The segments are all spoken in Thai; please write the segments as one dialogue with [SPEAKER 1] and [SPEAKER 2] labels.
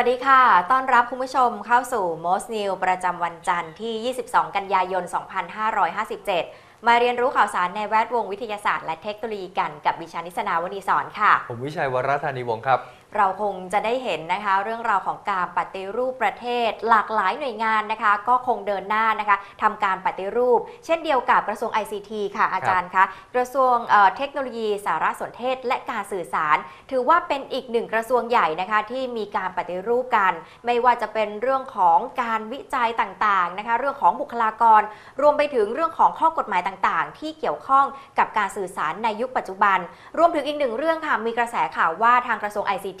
[SPEAKER 1] สวัสดีค่ะ ต้อนรับคุณผู้ชมเข้าสู่ Most New ประจำวันจันทร์ที่ 22 กันยายน 2557 มาเรียนรู้ข่าวสารในแวดวงวิทยาศาสตร์และเทคโนโลยีกันกับดิฉันนิสนาวณีสอนค่ะ
[SPEAKER 2] ผมวิชัยวรธานีวงศ์ครับ
[SPEAKER 1] เราคงจะได้เห็นนะคะเรื่องราวของการปฏิรูปประเทศ หลากหลายหน่วยงานนะคะ ก็คงเดินหน้านะคะทำการปฏิรูป เช่นเดียวกับกระทรวง ICT ค่ะอาจารย์คะกระทรวงเอ่อเทคโนโลยีสารสนเทศ และการสื่อสาร ถือว่าเป็นอีกหนึ่งกระทรวงใหญ่นะคะที่มีการปฏิรูปกัน ไม่ว่าจะเป็นเรื่องของการวิจัยต่างๆนะคะเรื่องของบุคลากร รวมไปถึงเรื่องของข้อกฎหมายต่างๆ ที่เกี่ยวข้องกับการสื่อสารในยุคปัจจุบัน รวมถึงอีกหนึ่งเรื่องค่ะมีกระแสข่าวว่าทางกระทรวง ICT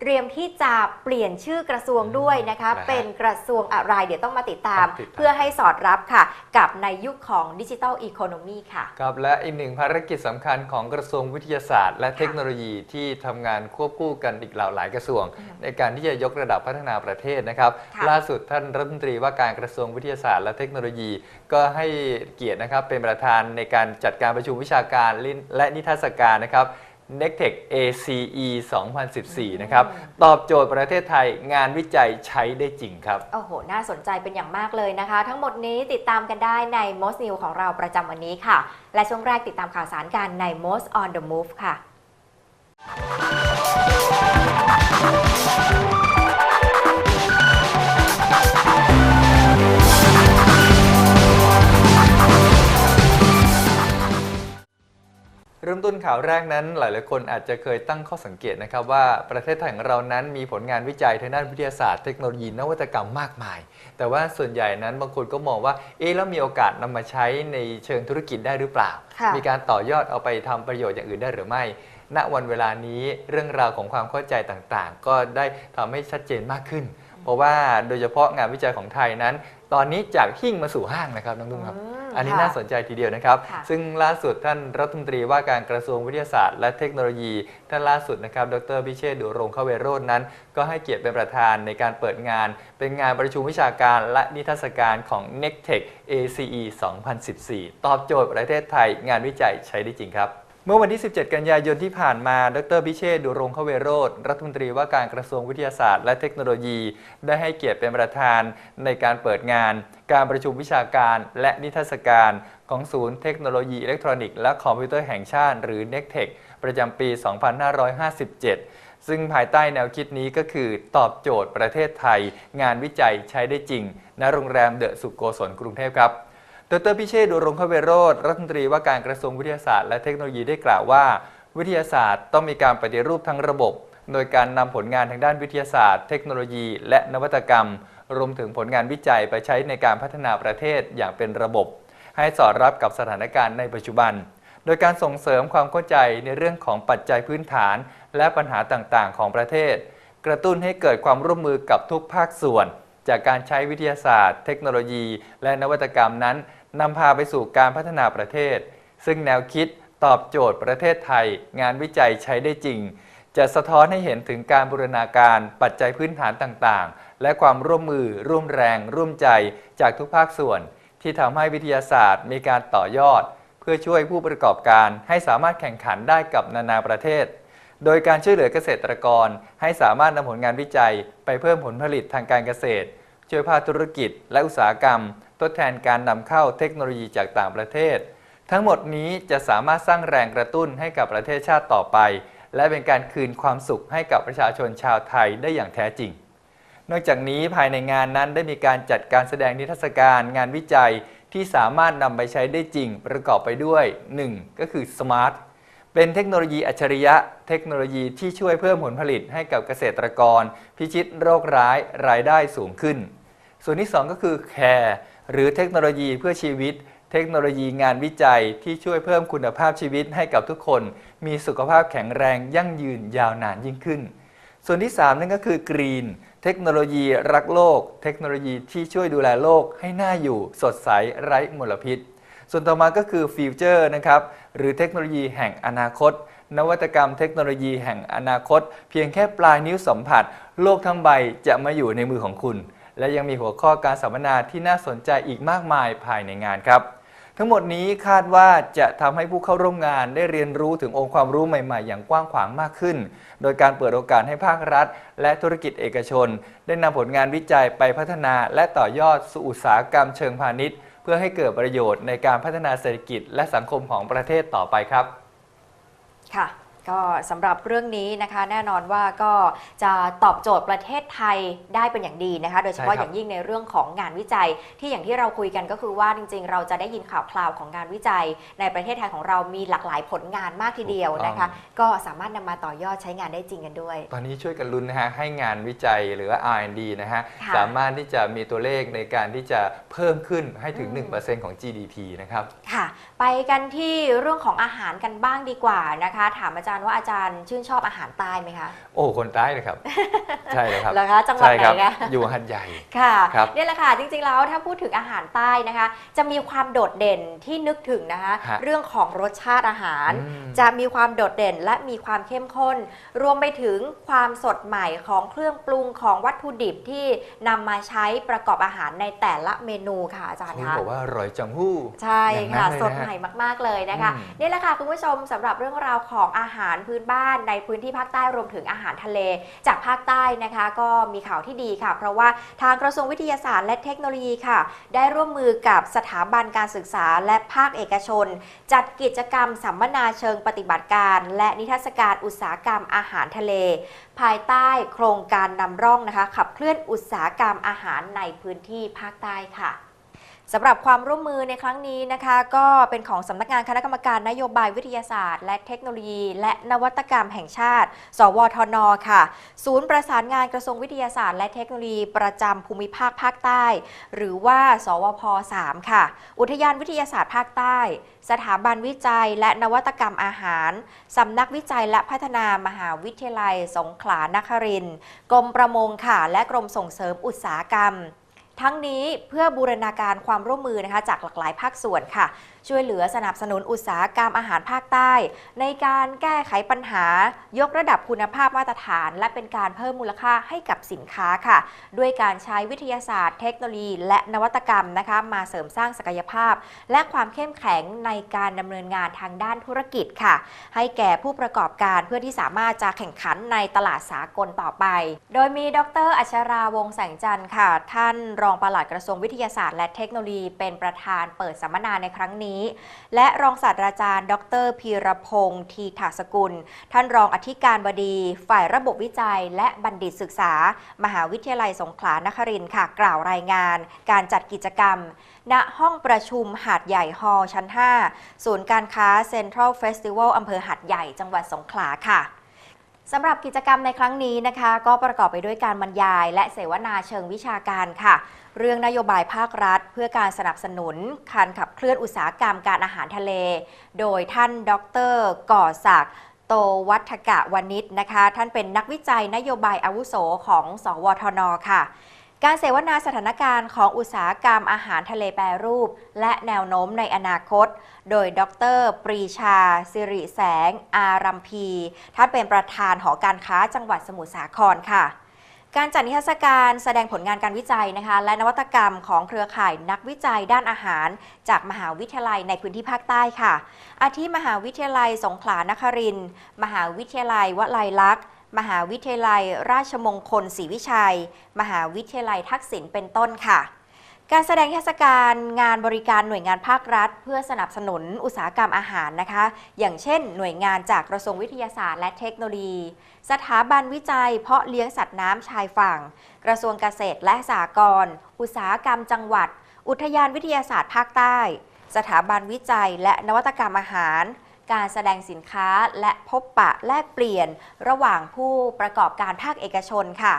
[SPEAKER 1] เตรียมที่จะเปลี่ยนชื่อกระทรวงด้วยนะคะ
[SPEAKER 2] นะฮะ
[SPEAKER 1] เป็นกระทรวงอะไร เดี๋ยวต้องมาติดตาม
[SPEAKER 2] ต้องติดตาม
[SPEAKER 1] เพื่อให้สอดรับค่ะ กับในยุคของดิจิทัลอีโคโนมีค่ะ
[SPEAKER 2] ครับและอีกหนึ่งภารกิจสำคัญของกระทรวงวิทยาศาสตร์ และเทคโนโลยีที่ทำงานควบคู่กันอีกหลากหลายกระทรวง
[SPEAKER 1] อืม
[SPEAKER 2] ในการที่จะยกระดับพัฒนาประเทศนะครับ
[SPEAKER 1] ค่ะ
[SPEAKER 2] ล่าสุดท่านรัฐมนตรีว่าการกระทรวงวิทยาศาสตร์และเทคโนโลยี ก็ให้เกียรตินะครับเป็นประธานในการจัดการประชุมวิชาการและนิทรรศการนะครับ n e c t e c ACE 2014 นะครับ ตอบโจทย์ประเทศไทยงานวิจัยใช้ได้จริงครับ
[SPEAKER 1] โอ้โห น่าสนใจเป็นอย่างมากเลยนะคะ ทั้งหมดนี้ติดตามกันได้ใน Most New ของเราประจำวันนี้ค่ะ และช่วงแรกติดตามข่าวสารกันใน Most on the Move ค่ะ
[SPEAKER 2] เริ่มต้นข่าวแรกนั้น หลายๆคนอาจจะเคยตั้งข้อสังเกตนะครับว่าประเทศไทยของเรานั้นมีผลงานวิจัยทางด้านวิทยาศาสตร์เทคโนโลยีนวัตกรรมมากมาย แต่ว่าส่วนใหญ่นั้นบางคนก็มองว่าเอ๊ะแล้วมีโอกาสนำมาใช้ในเชิงธุรกิจได้หรือเปล่า
[SPEAKER 1] ค่ะ
[SPEAKER 2] มีการต่อยอดเอาไปทำประโยชน์อย่างอื่นได้หรือไม่ณวันเวลานี้เรื่องราวของความเข้าใจต่างๆ ก็ได้ทำให้ชัดเจนมากขึ้น เพราะว่าโดยเฉพาะงานวิจัยของไทยนั้น ตอนนี้จากหิ้งมาสู่ห้างนะครับน้องตุ้มครับ
[SPEAKER 1] ม
[SPEAKER 2] อันนี้
[SPEAKER 1] ค่ะ
[SPEAKER 2] น่าสนใจทีเดียวนะครับ
[SPEAKER 1] ค่ะ
[SPEAKER 2] ซึ่งล่าสุดท่านรัฐมนตรีว่าการกระทรวงวิทยาศาสตร์ และเทคโนโลยี ท่านล่าสุดนะครับ ดรพิเชษฐ์ดุรงคเวโรจน์นั้น ก็ให้เกียรติเป็นประธานในการเปิดงาน เป็นงานประชุมวิชาการและนิทรรศการของ n e c t e c ACE 2014 ตอบโจทย์ประเทศไทย งานวิจัยใช้ได้จริงครับ เมื่อวันที่ 17 กันยายนที่ผ่านมา ดรพิเชษฐ์ดุรงคเวโรจน์รัฐมนตรีว่าการกระทรวงวิทยาศาสตร์และเทคโนโลยี ได้ให้เกียรติเป็นประธานในการเปิดงาน การประชุมวิชาการและนิทรรศการของศูนย์เทคโนโลยีอิเล็กทรอนิกส์และคอมพิวเตอร์แห่งชาติ หรือ n e c t e c ประจำปี 2557 ซึ่งภายใต้แนวคิดนี้ก็คือตอบโจทย์ประเทศไทย งานวิจัยใช้ได้จริง ณ โรงแรมเดอะสุโกศลกรุงเทพครับ ดรพิเชษดุรงคเวโรธรัฐมนตรีว่าการกระทรวงวิทยาศาสตร์และเทคโนโลยีได้กล่าวว่า วิทยาศาสตร์ต้องมีการปฏิรูปทั้งระบบ โดยการนำผลงานทางด้านวิทยาศาสตร์ เทคโนโลยี และนวัตกรรม รวมถึงผลงานวิจัยไปใช้ในการพัฒนาประเทศอย่างเป็นระบบ ให้สอดรับกับสถานการณ์ในปัจจุบัน โดยการส่งเสริมความเข้าใจในเรื่องของปัจจัยพื้นฐาน และปัญหาต่างๆ ของประเทศ กระตุ้นให้เกิดความร่วมมือกับทุกภาคส่วน จากการใช้วิทยาศาสตร์ เทคโนโลยี และนวัตกรรมนั้น นำพาไปสู่การพัฒนาประเทศ ซึ่งแนวคิดตอบโจทย์ประเทศไทย งานวิจัยใช้ได้จริง จะสะท้อนให้เห็นถึงการบูรณาการปัจจัยพื้นฐานต่างๆ และความร่วมมือ ร่วมแรง ร่วมใจจากทุกภาคส่วน ที่ทำให้วิทยาศาสตร์มีการต่อยอด เพื่อช่วยผู้ประกอบการให้สามารถแข่งขันได้กับนานาประเทศ โดยการช่วยเหลือเกษตรกร ให้สามารถนำผลงานวิจัย ไปเพิ่มผลผลิตทางการเกษตร ช่วยภาคธุรกิจและอุตสาหกรรม ทดแทนการนำเข้าเทคโนโลยีจากต่างประเทศ ทั้งหมดนี้จะสามารถสร้างแรงกระตุ้นให้กับประเทศชาติต่อไป และเป็นการคืนความสุขให้กับประชาชนชาวไทยได้อย่างแท้จริง นอกจากนี้ภายในงานนั้นได้มีการจัดการแสดงนิทรรศการงานวิจัยที่สามารถนำไปใช้ได้จริง ประกอบไปด้วย 1. ก็คือ Smart เป็นเทคโนโลยีอัจฉริยะ เทคโนโลยีที่ช่วยเพิ่มผลผลิตให้กับเกษตรกร พิชิตโรคร้ายรายได้สูงขึ้น ส่วนที่ 2 ก็คือ Care หรือเทคโนโลยีเพื่อชีวิต เทคโนโลยีงานวิจัยที่ช่วยเพิ่มคุณภาพชีวิตให้กับทุกคน มีสุขภาพแข็งแรงยั่งยืนยาวนานยิ่งขึ้น ส่วนที่ 3 นั่นก็คือ Green เทคโนโลยีรักโลก เทคโนโลยีที่ช่วยดูแลโลกให้น่าอยู่ สดใสไร้มลพิษ ส่วนต่อมาก็คือ Future นะครับหรือเทคโนโลยีแห่งอนาคต นวัตกรรมเทคโนโลยีแห่งอนาคต เพียงแค่ปลายนิ้วสัมผัส โลกทั้งใบจะมาอยู่ในมือของคุณ และยังมีหัวข้อการสัมมนาที่น่าสนใจอีกมากมายภายในงานครับ ทั้งหมดนี้คาดว่าจะทำให้ผู้เข้าร่วมงานได้เรียนรู้ถึงองค์ความรู้ใหม่ๆ อย่างกว้างขวางมากขึ้น โดยการเปิดโอกาสให้ภาครัฐ และธุรกิจเอกชน ได้นำผลงานวิจัยไปพัฒนาและต่อยอดสู่อุตสาหกรรมเชิงพาณิชย์ เพื่อให้เกิดประโยชน์ในการพัฒนาเศรษฐกิจ และสังคมของประเทศต่อไปครับ
[SPEAKER 1] ค่ะ ก็สำหรับเรื่องนี้นะคะแน่นอนว่าก็จะตอบโจทย์ประเทศไทยได้เป็นอย่างดีนะคะ โดยเฉพาะ
[SPEAKER 2] ใช่
[SPEAKER 1] อ
[SPEAKER 2] ครับ
[SPEAKER 1] ย่างยิ่งในเรื่องของงานวิจัย ที่อย่างที่เราคุยกันก็คือว่าจริง ๆ เราจะได้ยินข่าวคราวของงานวิจัย ในประเทศไทยของเรามีหลากหลายผลงานมากทีเดียวนะคะ ก็สามารถนำมาต่อยอดใช้งานได้จริงกันด้วย
[SPEAKER 2] ตอนนี้ช่วยกันลุ้นนะฮะให้งานวิจัยหรือว่า R&D นะฮะ
[SPEAKER 1] ค่ะ
[SPEAKER 2] สามารถที่จะมีตัวเลขในการที่จะเพิ่มขึ้นให้ถึง
[SPEAKER 1] อืม
[SPEAKER 2] 1%ของ GDP นะครับ
[SPEAKER 1] ค่ะ ไปกันที่เรื่องของอาหารกันบ้างดีกว่านะคะ ถามอาจารย์ว่าอาจารย์ชื่นชอบอาหารใต้ไหมคะ
[SPEAKER 2] โอ้คนใต้เลยครับ ใช่เลยครับ
[SPEAKER 1] เหรอคะจังหวัด
[SPEAKER 2] ใช่
[SPEAKER 1] ไหน
[SPEAKER 2] ครับ
[SPEAKER 1] คะ
[SPEAKER 2] อยู่หัดใหญ่
[SPEAKER 1] ค่ะ
[SPEAKER 2] ครับ
[SPEAKER 1] เนี่ยแหละค่ะจริงๆแล้วถ้าพูดถึงอาหารใต้นะคะ จะมีความโดดเด่นที่นึกถึงนะคะ
[SPEAKER 2] ฮะ
[SPEAKER 1] เรื่องของรสชาติอาหาร
[SPEAKER 2] อืม
[SPEAKER 1] จะมีความโดดเด่นและมีความเข้มข้น รวมไปถึงความสดใหม่ของเครื่องปรุงของวัตถุดิบที่นำมาใช้ประกอบอาหารในแต่ละเมนูค่ะอาจารย์
[SPEAKER 2] เขา
[SPEAKER 1] คะ
[SPEAKER 2] บอกว่าอร่อยจังหู้
[SPEAKER 1] ใช่
[SPEAKER 2] อย่าง
[SPEAKER 1] ค่ะ
[SPEAKER 2] นั้นเลยนะ
[SPEAKER 1] สดใหม่มากๆเลยนะคะ
[SPEAKER 2] อืม
[SPEAKER 1] นี่แหละค่ะคุณผู้ชมสำหรับเรื่องราวของอาหารารพื้นบ้านในพื้นที่ภาคใต้รวมถึงอาหารทะเล จากภาคใต้นะคะ ก็มีข่าวที่ดีค่ะ เพราะว่าทางกระทรวงวิทยาศาสตร์และเทคโนโลยีค่ะ ได้ร่วมมือกับสถาบันการศึกษาและภาคเอกชน จัดกิจกรรมสัมมนาเชิงปฏิบัติการ และนิทรรศการอุตสาหกรรมอาหารทะเล ภายใต้โครงการนำร่องนะคะ ขับเคลื่อนอุตสาหกรรมอาหารในพื้นที่ภาคใต้ค่ะ สำหรับความร่วมมือในครั้งนี้นะคะ ก็เป็นของสำนักงานคณะกรรมการนโยบายวิทยาศาสตร์ และเทคโนโลยี และนวัตกรรมแห่งชาติ สวทน ค่ะ ศูนย์ประสานงานกระทรวงวิทยาศาสตร์และเทคโนโลยีประจำภูมิภาคภาคใต้ หรือว่า สวพ 3 ค่ะ อุทยานวิทยาศาสตร์ภาคใต้ สถาบันวิจัยและนวัตกรรมอาหารสำนักวิจัยและพัฒนามหาวิทยาลัย สงขลานครินทร์กรมประมงค่ะ และกรมส่งเสริมอุตสาหกรรม ทั้งนี้เพื่อบูรณาการความร่วมมือนะคะจากหลากหลายภาคส่วนค่ะ ช่วยเหลือสนับสนุนอุตสาหกรรมอาหารภาคใต้ ในการแก้ไขปัญหา ยกระดับคุณภาพมาตรฐาน และเป็นการเพิ่มมูลค่าให้กับสินค้าค่ะ ด้วยการใช้วิทยาศาสตร์ เทคโนโลยี และนวัตกรรมนะคะ มาเสริมสร้างศักยภาพ และความเข้มแข็งในการดำเนินงานทางด้านธุรกิจค่ะ ให้แก่ผู้ประกอบการเพื่อที่สามารถจะแข่งขันในตลาดสากลต่อไป โดยมีดร อัชราวงศ์แสงจันทร์ค่ะ ท่านรองปลัดกระทรวงวิทยาศาสตร์ และเทคโนโลยี เป็นประธานเปิดสัมมนาในครั้งนี้และรองศาสตราจารย์ ดรพีรพงศ์ทีถาสกุล ท่านรองอธิการบดี ฝ่ายระบบวิจัย และบัณฑิตศึกษา มหาวิทยาลัยสงขลานครินทร์ค่ะ กล่าวรายงาน การจัดกิจกรรม ณห้องประชุมหาดใหญ่ฮอลล์ชั้น 5 ศูนย์การค้าเซ็นทรัลเฟสติวัลอำเภอหาดใหญ่จังหวัดสงขลาค่ะ สำหรับกิจกรรมในครั้งนี้นะคะ ก็ประกอบไปด้วยการบรรยาย และเสวนาเชิงวิชาการค่ะ เรื่องนโยบายภาครัฐ เพื่อการสนับสนุนการขับเคลื่อนอุตสาหกรรมการอาหารทะเล โดยท่านดร ก่อศักดิ์โตวัฒกะวณิชนะคะ ท่านเป็นนักวิจัยนโยบายอาวุโสของ สวทนค่ะ การเสวนาสถานการณ์ของอุตสาหกรรมอาหารทะเลแปรรูป และแนวโน้มในอนาคต โดยดร ปรีชา สิริแสง อารัมพี ท่านเป็นประธานหอการค้าจังหวัดสมุทรสาครค่ะ การจัดนิทรรศการแสดงผลงานการวิจัยนะคะ และนวัตกรรมของเครือข่ายนักวิจัยด้านอาหาร จากมหาวิทยาลัยในพื้นที่ภาคใต้ค่ะ อาทิมหาวิทยาลัยสงขลานครินทร์มหาวิทยาลัยวลัยลักษณ์ มหาวิทยาลัย ราชมงคลศรีวิชัย มหาวิทยาลัยทักษิณเป็นต้นค่ะ การแสดงเทศกาลงานบริการหน่วยงานภาครัฐ เพื่อสนับสนุนอุตสาหกรรมอาหารนะคะ อย่างเช่น หน่วยงานจากกระทรวงวิทยาศาสตร์และเทคโนโลยี สถาบันวิจัย เพาะเลี้ยงสัตว์น้ำชายฝั่ง กระทรวงเกษตรและสหกรณ์อุตสาหกรรมจังหวัด อุทยานวิทยาศาสตร์ภาคใต้ สถาบันวิจัย และนวัตกรรมอาหาร การแสดงสินค้าและพบปะแลกเปลี่ยนระหว่างผู้ประกอบการภาคเอกชนค่ะ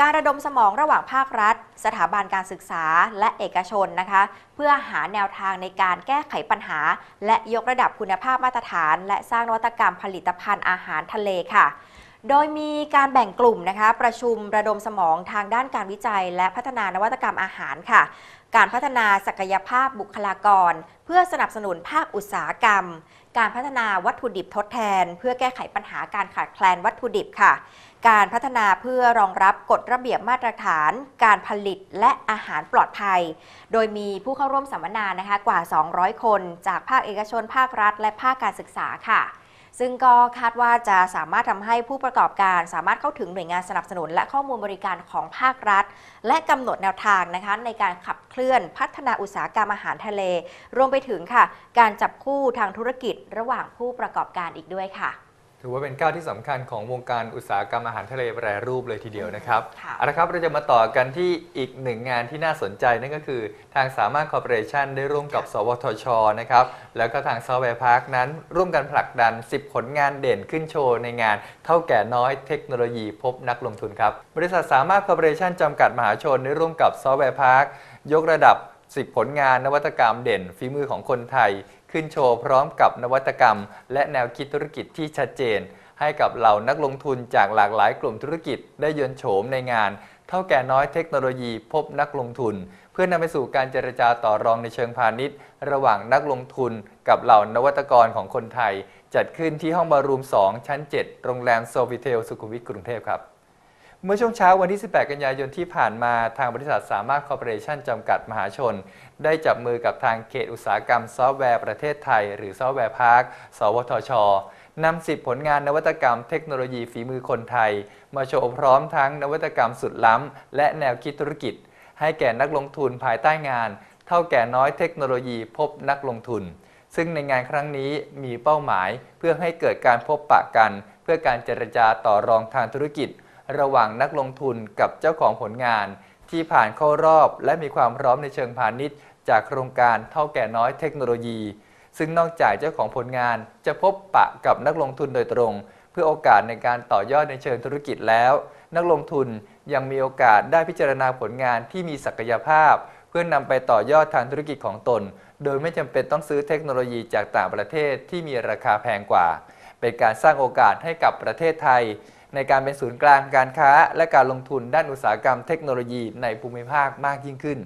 [SPEAKER 1] การระดมสมองระหว่างภาครัฐ สถาบันการศึกษาและเอกชนนะคะ เพื่อหาแนวทางในการแก้ไขปัญหา และยกระดับคุณภาพมาตรฐาน และสร้างนวัตกรรมผลิตภัณฑ์อาหารทะเลค่ะโดยมีการแบ่งกลุ่มนะคะ ประชุมระดมสมองทางด้านการวิจัย และพัฒนานวัตกรรมอาหารค่ะ การพัฒนาศักยภาพบุคลากร เพื่อสนับสนุนภาคอุตสาหกรรม การพัฒนาวัตถุดิบทดแทน เพื่อแก้ไขปัญหาการขาดแคลนวัตถุดิบค่ะ การพัฒนาเพื่อรองรับกฎระเบียบมาตรฐาน การผลิตและอาหารปลอดภัย โดยมีผู้เข้าร่วมสัมมนานะคะกว่า 200 คน จากภาคเอกชนภาครัฐ และภาคการศึกษาค่ะ ซึ่งก็คาดว่าจะสามารถทำให้ผู้ประกอบการ สามารถเข้าถึงหน่วยงานสนับสนุน และข้อมูลบริการของภาครัฐ และกำหนดแนวทางนะคะในการขับเคลื่อนพัฒนาอุตสาหกรรมอาหารทะเล รวมไปถึงค่ะ การจับคู่ทางธุรกิจระหว่างผู้ประกอบการอีกด้วยค่ะ
[SPEAKER 2] ถือว่าเป็นก้าวที่สำคัญของวงการอุตสาหกรรมอาหารทะเลแปรรูปเลยทีเดียวนะครับ
[SPEAKER 1] ค่ะ
[SPEAKER 2] เอาละครับเราจะมาต่อกันที่อีกหนึ่งงานที่น่าสนใจนั่นก็คือทางสามารถคอร์ปอเรชันได้ร่วมกับ สวทชนะครับแล้วก็ทางซอฟต์แวร์พาร์คนั้น ร่วมกันผลักดัน 10 ผลงานเด่นขึ้นโชว์ในงาน เท่าแก่น้อยเทคโนโลยีพบนักลงทุนครับบริษัทสามารถคอร์ปอเรชันจำกัดมหาชนได้ร่วมกับซอฟต์แวร์พาร์คยกระดับ 10 ผลงานนวัตกรรมเด่นฝีมือของคนไทย ขึ้นโชว์พร้อมกับนวัตกรรม และแนวคิดธุรกิจที่ชัดเจน ให้กับเหล่านักลงทุนจากหลากหลายกลุ่มธุรกิจได้ยนโฉมในงาน เท่าแก่น้อยเทคโนโลยีพบนักลงทุน เพื่อนำไปสู่การเจรจาต่อรองในเชิงพาณิชย์ ระหว่างนักลงทุน กับเหล่านวัตกรของคนไทย จัดขึ้นที่ห้องบารูม 2 ชั้น 7 โรงแรมโซฟิเทลสุขุมวิทกรุงเทพครับเมื่อช่วงเช้าวันที่ 18 กันยายนที่ผ่านมาทางบริษัทสามารถคอร์ปอเรชั่นจำกัดมหาชน ได้จับมือกับทางเขตอุตสาหกรรมซอฟต์แวร์ประเทศไทย หรือซอฟต์แวร์พาร์ค สวทชนำ10ผลงานนวัตกรรมเทคโนโลยีฝีมือคนไทย มาโชว์พร้อมทั้งนวัตกรรมสุดล้ำ และแนวคิดธุรกิจ ให้แก่นักลงทุนภายใต้งาน เท่าแก่น้อยเทคโนโลยีพบนักลงทุน ซึ่งในงานครั้งนี้มีเป้าหมายเพื่อให้เกิดการพบปะกัน เพื่อการเจรจาต่อรองทางธุรกิจ ระหว่างนักลงทุนกับเจ้าของผลงาน ที่ผ่านเข้ารอบ และมีความพร้อมในเชิงพาณิชย์ จากโครงการเท่าแก่น้อยเทคโนโลยี ซึ่งนอกจากเจ้าของผลงานจะพบปะกับนักลงทุนโดยตรง เพื่อโอกาสในการต่อยอดในเชิงธุรกิจแล้ว นักลงทุนยังมีโอกาสได้พิจารณาผลงานที่มีศักยภาพ เพื่อนำไปต่อยอดทางธุรกิจของตน โดยไม่จำเป็นต้องซื้อเทคโนโลยีจากต่างประเทศที่มีราคาแพงกว่า เป็นการสร้างโอกาสให้กับประเทศไทย ในการเป็นศูนย์กลางการค้า และการลงทุนด้านอุตสาหกรรมเทคโนโลยีในภูมิภาคมากยิ่งขึ้น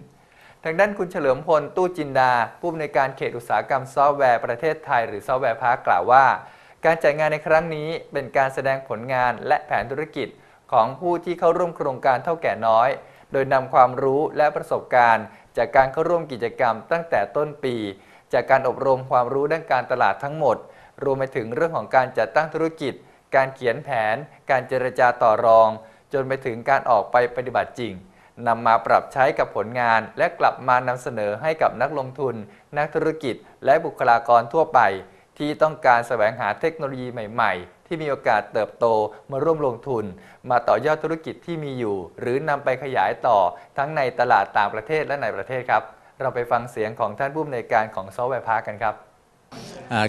[SPEAKER 2] ทางด้านคุณเฉลิมพล ตู้จินดา ผู้อำนวยการเขตอุตสาหกรรมซอฟต์แวร์ประเทศไทย หรือซอฟต์แวร์พาร์คกล่าวว่า การจัดงานในครั้งนี้เป็นการแสดงผลงานและแผนธุรกิจของผู้ที่เข้าร่วมโครงการเท่าแก่น้อย โดยนำความรู้และประสบการณ์ จากการเข้าร่วมกิจกรรมตั้งแต่ต้นปี จากการอบรมความรู้ด้านการตลาดทั้งหมด รวมไปถึงเรื่องของการจัดตั้งธุรกิจ การเขียนแผน การเจรจาต่อรอง จนไปถึงการออกไปปฏิบัติจริง นำมาปรับใช้กับผลงาน และกลับมานำเสนอให้กับนักลงทุน นักธุรกิจ และบุคลากรทั่วไป ที่ต้องการแสวงหาเทคโนโลยีใหม่ๆ ที่มีโอกาสเติบโตมาร่วมลงทุน มาต่อยอดธุรกิจที่มีอยู่ หรือนำไปขยายต่อทั้งในตลาดต่างประเทศและในประเทศครับ เราไปฟังเสียงของท่านผู้อำนวยการของซอฟต์แวร์พาร์คกันครับ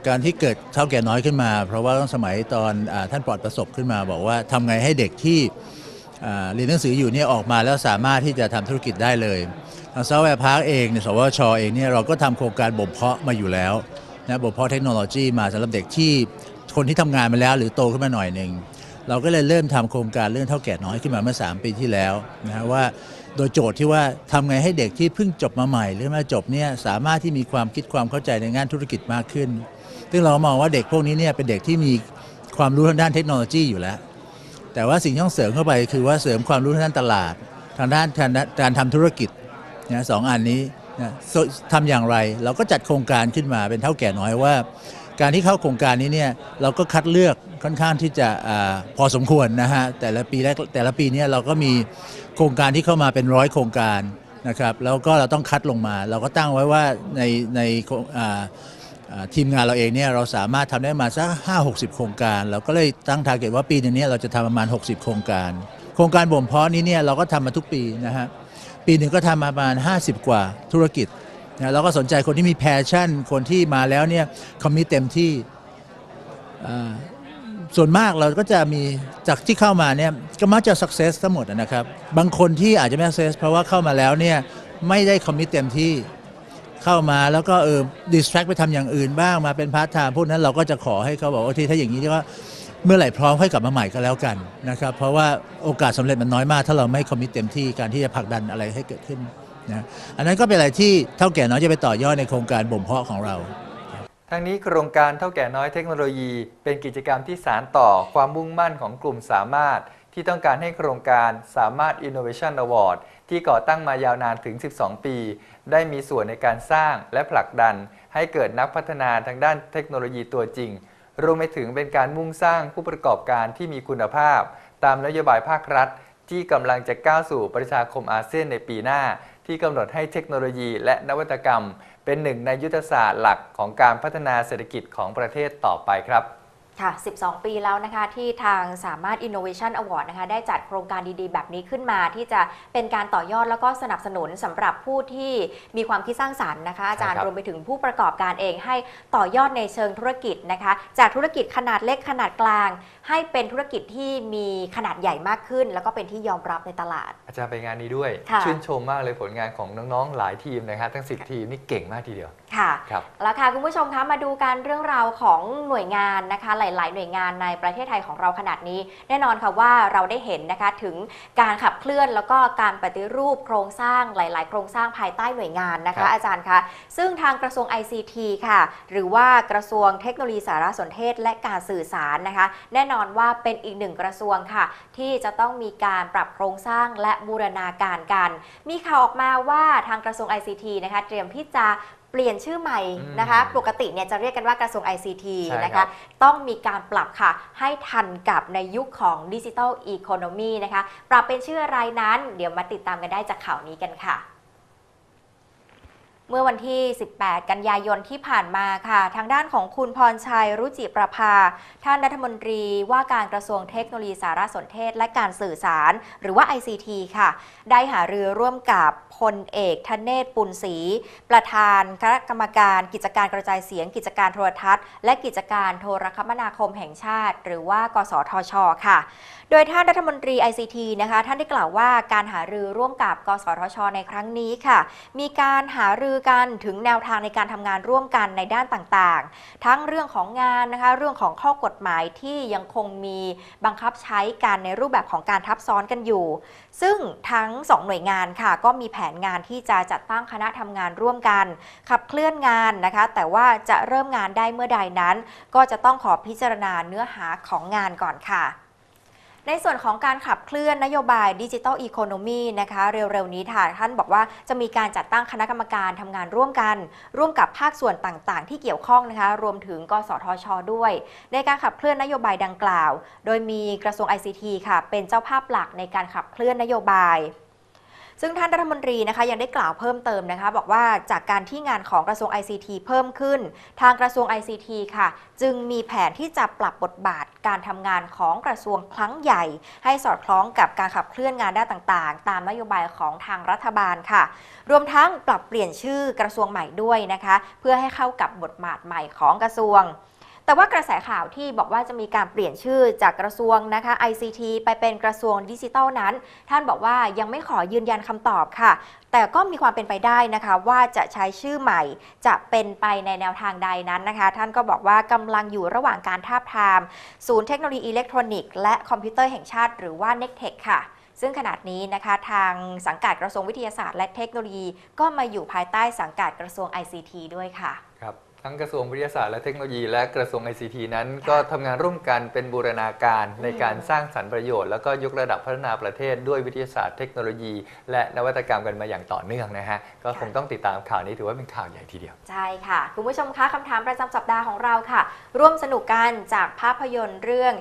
[SPEAKER 3] การที่เกิดเท่าแก่น้อยขึ้นมา เพราะว่าตั้งสมัยตอนอท่านปลอดประสบขึ้นมา บอกว่าทำไงให้เด็กที่ เรียนหนังสืออยู่เนี่ยออกมาแล้วสามารถที่จะทำธุรกิจได้เลยทางซอฟต์แวร์พาร์คเองเนี่ยสวชเองเนี่ยเราก็ทำโครงการบ่มเพาะมาอยู่แล้วนะบ่มเพาะเทคโนโลยีมาสำหรับเด็กที่คนที่ทำงานมาแล้วหรือโตขึ้นมาหน่อยหนึ่งเราก็เลยเริ่มทำโครงการเรื่องเท่าแก่น้อยขึ้นมาเมื่อ 3 ปีที่แล้วนะฮะว่าโดยโจทย์ที่ว่าทำไงให้เด็กที่เพิ่งจบมาใหม่ หรือมาจบเนี่ยสามารถที่มีความคิดความเข้าใจในงานธุรกิจมากขึ้น ซึ่งเรามองว่าเด็กพวกนี้เนี่ยเป็นเด็กที่มีความรู้ทางด้านเทคโนโลยีอยู่แล้ว แต่ว่าสิ่งที่ต้องเสริมเข้าไปคือว่าเสริมความรู้ทางด้านตลาด ทางด้านการการทำธุรกิจนะสองอันนี้นะทำอย่างไรเราก็จัดโครงการขึ้นมาเป็นเท่าแก่น้อยว่า การที่เข้าโครงการนี้เนี่ยเราก็คัดเลือกค่อนข้างที่จะอพอสมควรนะฮะแต่ละปีแรกแต่ละปีเนี่ยเราก็มีโครงการที่เข้ามาเป็นร้อยโครงการนะครับแล้วก็เราต้องคัดลงมา เราก็ตั้งไว้ว่าในในอ่า ทีมงานเราเองเนี่ยเราสามารถทำได้มาสักห้าหกสิบโครงการ เราก็เลยตั้งทาร์เก็ตว่าปีนึงเนี่ยเราจะทำประมาณ 60 โครงการ โครงการบ่มเพาะนี้เนี่ยเราก็ทำมาทุกปีนะฮะปีหนึ่งก็ทำมาประมาณ 50 กว่าธุรกิจนะเราก็สนใจคนที่มีแพชชั่น คนที่มาแล้วเนี่ยคอมมิตเต็มที่ส่วนมากเราก็จะมีจากที่เข้ามาเนี่ยก็มักจะ success ทั้งหมดนะครับ บางคนที่อาจจะไม่ success เพราะว่าเข้ามาแล้วเนี่ยไม่ได้คอมมิตเต็มที่ เข้ามาแล้วก็เออดิสแทรกไปทำอย่างอื่นบ้างมาเป็นพาร์ทไทม์พวกนั้นเราก็จะขอให้เขาบอกว่าที่ถ้าอย่างนี้ก็เมื่อไหร่พร้อมค่อยกลับมาใหม่ก็แล้วกันนะครับเพราะว่าโอกาสสำเร็จมันน้อยมาก ถ้าเราไม่คอมมิตเต็มที่การที่จะผลักดันอะไรให้เกิดขึ้นนะอันนั้นก็เป็นอะไรที่เท่าแก่น้อยจะไปต่อยอดในโครงการบ่มเพาะของเรา
[SPEAKER 2] ทั้งนี้โครงการเท่าแก่น้อยเทคโนโลยี เป็นกิจกรรมที่สารต่อความมุ่งมั่นของกลุ่มสามารถ ที่ต้องการให้โครงการสามารถ Innovation Award ที่ก่อตั้งมายาวนานถึง 12 ปี ได้มีส่วนในการสร้างและผลักดัน ให้เกิดนักพัฒนาทางด้านเทคโนโลยีตัวจริง รวมไปถึงเป็นการมุ่งสร้างผู้ประกอบการที่มีคุณภาพ ตามนโยบายภาครัฐ ที่กำลังจะก้าวสู่ประชาคมอาเซียนในปีหน้า ที่กำหนดให้เทคโนโลยีและนวัตกรรม เป็นหนึ่งในยุทธศาสตร์หลักของการพัฒนาเศรษฐกิจของประเทศต่อไปครับ
[SPEAKER 1] ค่ะ 12 ปีแล้วนะคะที่ทางสามารถ Innovation Award นะคะได้จัดโครงการดีๆ แบบนี้ขึ้นมา ที่จะเป็นการต่อยอดแล้วก็สนับสนุนสำหรับผู้ที่มีความคิดสร้างสรรค์นะคะอาจารย์
[SPEAKER 2] ใช่ครับ
[SPEAKER 1] รวมไปถึงผู้ประกอบการเองให้ต่อยอดในเชิงธุรกิจนะคะ จากธุรกิจขนาดเล็กขนาดกลาง ให้เป็นธุรกิจที่มีขนาดใหญ่มากขึ้น แล้วก็เป็นที่ยอมรับในตลาด
[SPEAKER 2] อาจารย์ไปงานนี้ด้วย
[SPEAKER 1] ค่ะ
[SPEAKER 2] ชื่นชมมากเลยผลงานของน้องๆหลายทีมนะครับทั้ง 10 ทีมนี่เก่งมากทีเดียว
[SPEAKER 1] ค่ะ
[SPEAKER 2] ครับ
[SPEAKER 1] แล้วค่ะคุณผู้ชมคะมาดูการเรื่องราวของหน่วยงานนะคะ หลาย ๆ หน่วยงานในประเทศไทยของเราขนาดนี้ แน่นอนค่ะว่าเราได้เห็นนะคะถึงการขับเคลื่อนแล้วก็การปฏิรูปโครงสร้างหลาย ๆ โครงสร้างภายใต้หน่วยงานนะ
[SPEAKER 2] ครั
[SPEAKER 1] คะ
[SPEAKER 2] บ
[SPEAKER 1] อาจารย์คะซึ่งทางกระทรวง ICT ค่ะ หรือว่ากระทรวงเทคโนโลยีสารสนเทศ และการสื่อสารนะคะ แน่นอนว่าเป็นอีกหนึ่งกระทรวงค่ะ ที่จะต้องมีการปรับโครงสร้างและบูรณาการกัน มีข่าวออกมาว่าทางกระทรวง ICT นะคะเตรียมที่จะ เปลี่ยนชื่อใหม่นะคะ
[SPEAKER 2] อืม
[SPEAKER 1] ปกติเนี่ยจะเรียกกันว่ากระทรวง ICT
[SPEAKER 2] ใช่
[SPEAKER 1] นะ
[SPEAKER 2] ครั
[SPEAKER 1] คะ
[SPEAKER 2] บ
[SPEAKER 1] ต้องมีการปรับค่ะ ให้ทันกับในยุคของดิจิทัลอีโคโนมีนะคะ ปรับเป็นชื่ออะไรนั้น เดี๋ยวมาติดตามกันได้จากข่าวนี้กันค่ะ เมื่อวันที่ 18 กันยายนที่ผ่านมาค่ะ ทางด้านของคุณพรชัย รุจิประภา ท่านรัฐมนตรีว่าการกระทรวงเทคโนโลยีสารสนเทศและการสื่อสาร หรือว่า ICT ค่ะ ได้หารือร่วมกับพลเอกธเนศปุณศรีประธานคณะกรรมการกิจการกระจายเสียง กิจการโทรทัศน์ และกิจการโทรคมนาคมแห่งชาติ หรือว่า กสทช ค่ะ โดยท่านรัฐมนตรี ICT นะคะ ท่านได้กล่าวว่าการหารือร่วมกับ กสทช ในครั้งนี้ค่ะ มีการหารือกันถึงแนวทางในการทำงานร่วมกันในด้านต่างๆ ทั้งเรื่องของงานนะคะ เรื่องของข้อกฎหมายที่ยังคงมีบังคับใช้การในรูปแบบของการทับซ้อนกันอยู่ ซึ่งทั้งสองหน่วยงานค่ะ ก็มีแผนงานที่จะจัดตั้งคณะทำงานร่วมกัน ขับเคลื่อนงานนะคะ แต่ว่าจะเริ่มงานได้เมื่อใดนั้น ก็จะต้องขอพิจารณาเนื้อหาของงานก่อนค่ะ ในส่วนของการขับเคลื่อนนโยบายดิจิทัลอีโคโนมีนะคะ เร็วๆนี้ค่ะท่านบอกว่าจะมีการจัดตั้งคณะกรรมการทำงานร่วมกัน ร่วมกับภาคส่วนต่างๆ ที่เกี่ยวข้องนะคะ รวมถึงกสทช ด้วย ในการขับเคลื่อนนโยบายดังกล่าว โดยมีกระทรวง ICT ค่ะ เป็นเจ้าภาพหลักในการขับเคลื่อนนโยบาย ซึ่งท่านรัฐมนตรีนะคะยังได้กล่าวเพิ่มเติมนะคะ บอกว่าจากการที่งานของกระทรวง ICT เพิ่มขึ้น ทางกระทรวง ICT ค่ะ จึงมีแผนที่จะปรับบทบาทการทำงานของกระทรวงครั้งใหญ่ ให้สอดคล้องกับการขับเคลื่อนงานด้านต่างๆ ตามนโยบายของทางรัฐบาลค่ะ รวมทั้งปรับเปลี่ยนชื่อกระทรวงใหม่ด้วยนะคะ เพื่อให้เข้ากับบทบาทใหม่ของกระทรวง แต่ว่ากระแสข่าวที่บอกว่าจะมีการเปลี่ยนชื่อจากกระทรวงนะคะ ICT ไปเป็นกระทรวงดิจิทัลนั้น ท่านบอกว่ายังไม่ขอยืนยันคำตอบค่ะ แต่ก็มีความเป็นไปได้นะคะ ว่าจะใช้ชื่อใหม่จะเป็นไปในแนวทางใดนั้นนะคะ ท่านก็บอกว่ากำลังอยู่ระหว่างการทาบทาม ศูนย์เทคโนโลยีอิเล็กทรอนิกส์และคอมพิวเตอร์แห่งชาติหรือว่า n e c t e c h ค่ะซึ่งขนาดนี้นะคะทางสังกัดกระทรวงวิทยาศาสตร์และเทคโนโลยี ก็มาอยู่ภายใต้สังกัดกระทรวง ICT ด้วยค่ะ
[SPEAKER 2] ทั้งกระทรวงวิทยาศาสตร์และเทคโนโลยีและกระทรวง ICT นั้น ก็ทำงานร่วมกันเป็นบูรณาการในการสร้างสรรค์ประโยชน์ แล้วก็ยกระดับพัฒนาประเทศด้วยวิทยาศาสตร์เทคโนโลยี และนวัตกรรมกันมาอย่างต่อเนื่องนะฮะก็คงต้องติดตามข่าวนี้ถือว่าเป็นข่าวใหญ่ทีเดียว
[SPEAKER 1] ใช่ค่ะ คุณผู้ชมคะคำถามประจำสัปดาห์ของเราค่ะ ร่วมสนุกกันจากภาพยนตร์เรื่อง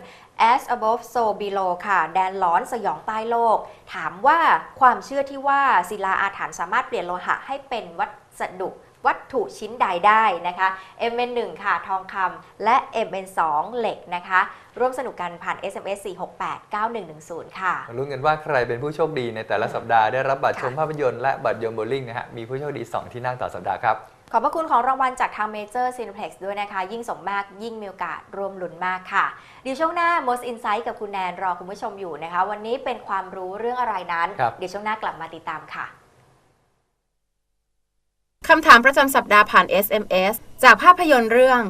[SPEAKER 1] As Above So Below ค่ะ แดนหลอนสยองใต้โลก ถามว่าความเชื่อที่ว่าศิลาอาถรรพ์สามารถเปลี่ยนโลหะให้เป็นวัสดุวัตถุชิ้นใดได้นะคะ MN1 ค่ะ ทองคำและ MN2 เหล็กนะคะ ร่วมสนุกกันผ่าน SMS 4689110 ค่ะ
[SPEAKER 2] มาลุ้นกันว่าใครเป็นผู้โชคดีในแต่ละสัปดาห์ได้รับบัตรชมภาพยนตร์และบัตรยมโบลิ่งนะฮะ มีผู้โชคดี 2 ที่นั่งต่อสัปดาห์ครับ
[SPEAKER 1] ขอบพระคุณของรางวัลจากทาง Major Cineplex ด้วยนะคะ ยิ่งส่งมากยิ่งมีโอกาสรวมลุ้นมากค่ะเดี๋ยวช่วงหน้า Most Insight กับคุณแนนรอคุณผู้ชมอยู่นะคะ วันนี้เป็นความรู้เรื่องอะไรนั้น
[SPEAKER 2] ครับ
[SPEAKER 1] เดี๋ยวช่วงหน้ากลับมาติดตามค่ะ
[SPEAKER 4] คำถามประจำสัปดาห์ผ่าน SMS จากภาพยนตร์เรื่อง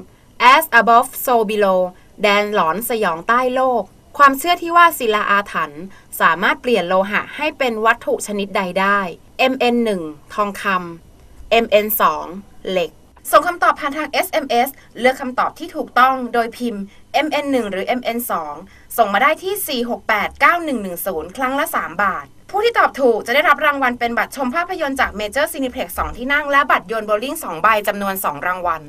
[SPEAKER 4] As Above So Below แดนหลอนสยองใต้โลก ความเชื่อที่ว่าศิลาอาถรรพ์สามารถเปลี่ยนโลหะให้เป็นวัตถุชนิดใดได้ MN1 ทองคำ MN2 เหล็ก ส่งคำตอบผ่านทาง SMS เลือกคำตอบที่ถูกต้องโดยพิมพ์ MN1 หรือ MN2 ส่งมาได้ที่ 4689110 ครั้งละ 3 บาท ผู้ที่ตอบถูกจะได้รับรางวัลเป็นบัตรชมภาพยนตร์จาก Major Cineplex 2 ที่นั่ง และบัตรโยนโบลิ่ง2ใบจำนวน 2 รางวัล